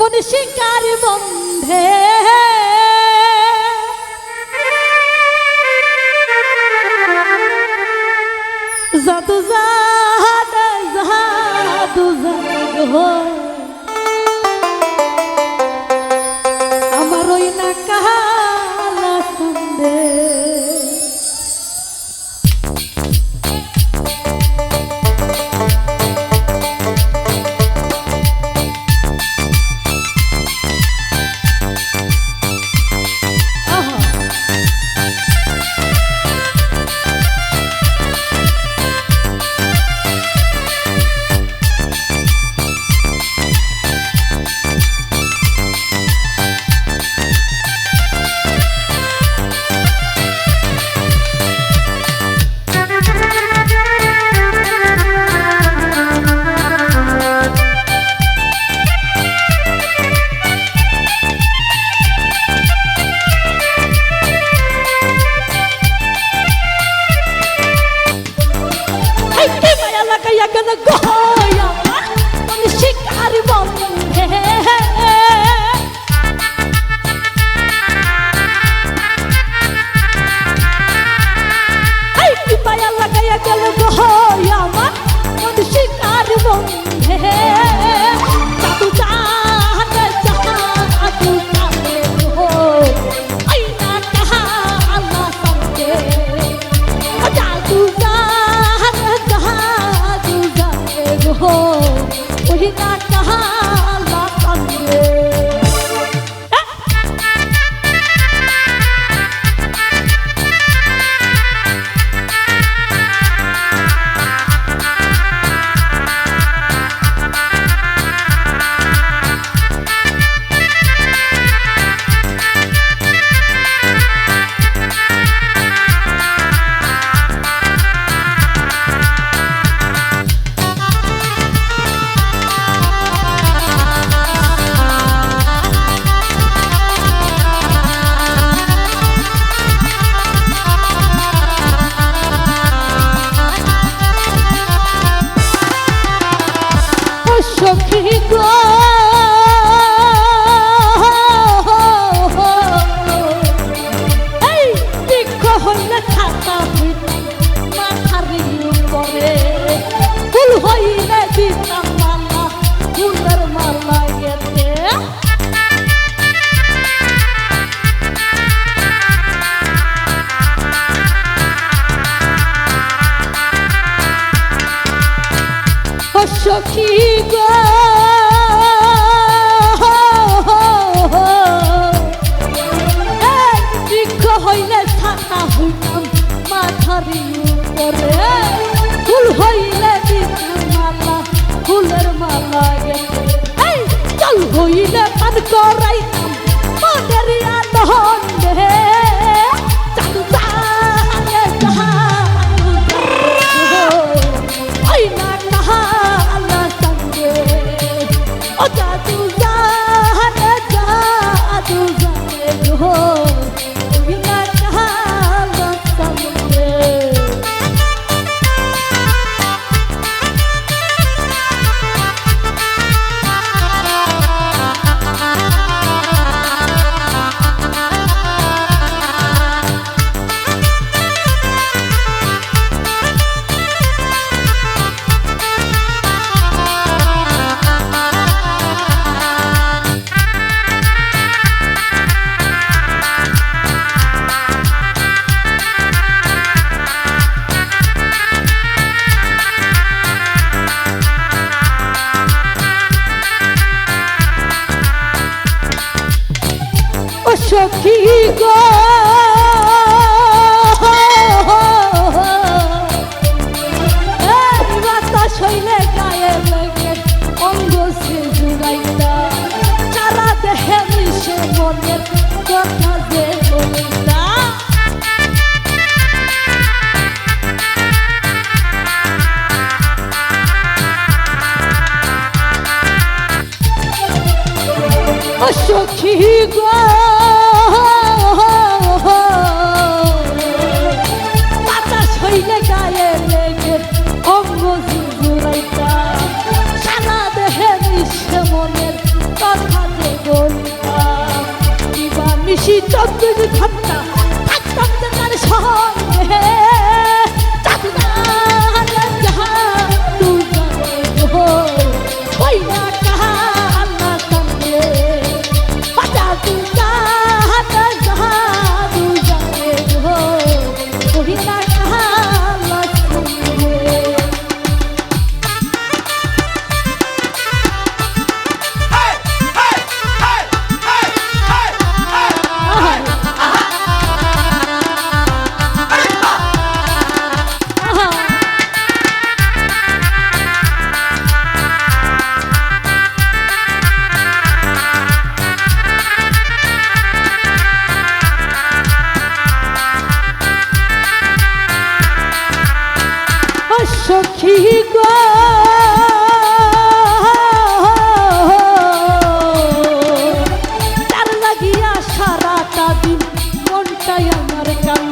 মন শিকার বন্ধে। জাদু জাদু জাদু আমার ওই না কাহা সখী গো বৃক্ষ হইলে থাকা হইতাম মাথারি উপরে ফুল হইলে দিতাম মালা ফুলের মালা গেলে হইলে পান করে সখী গো। চন্দ্রের ঠান্ডা সখী গো। তার লাগিয়া সারাটা দিন মনটাই আমার কাম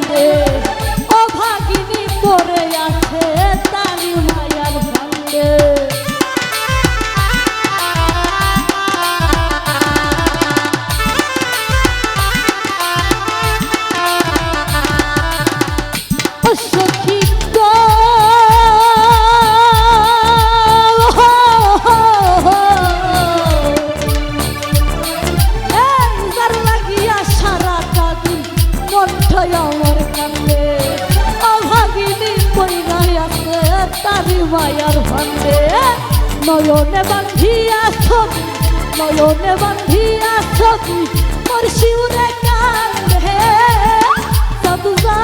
নয়নে বান্ধিয়া ছবি নয়নে বান্ধিয়া ছবি মোর শিউরে কাল হে সবজা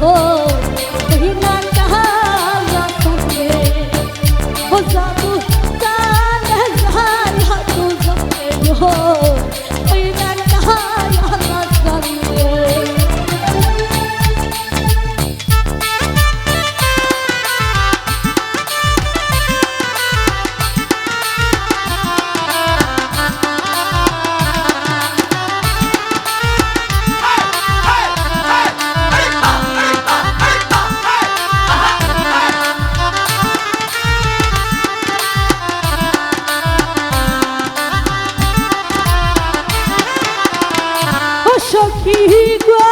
হো ঠিক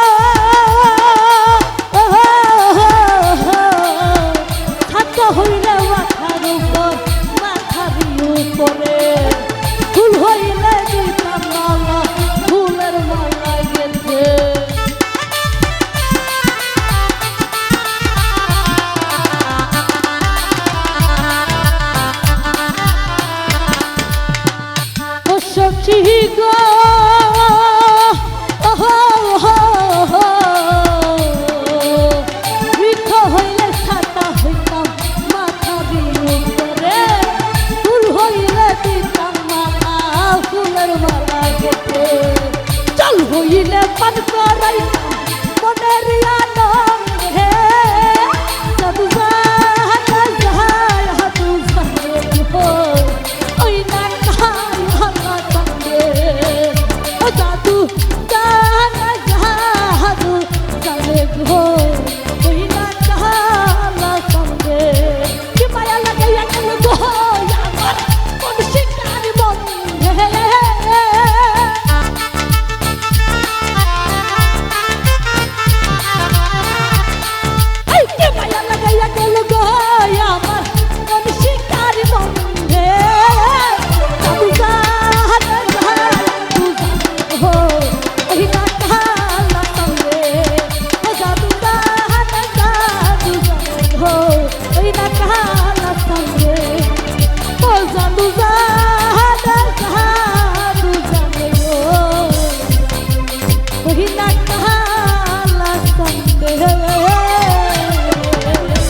পান করাই।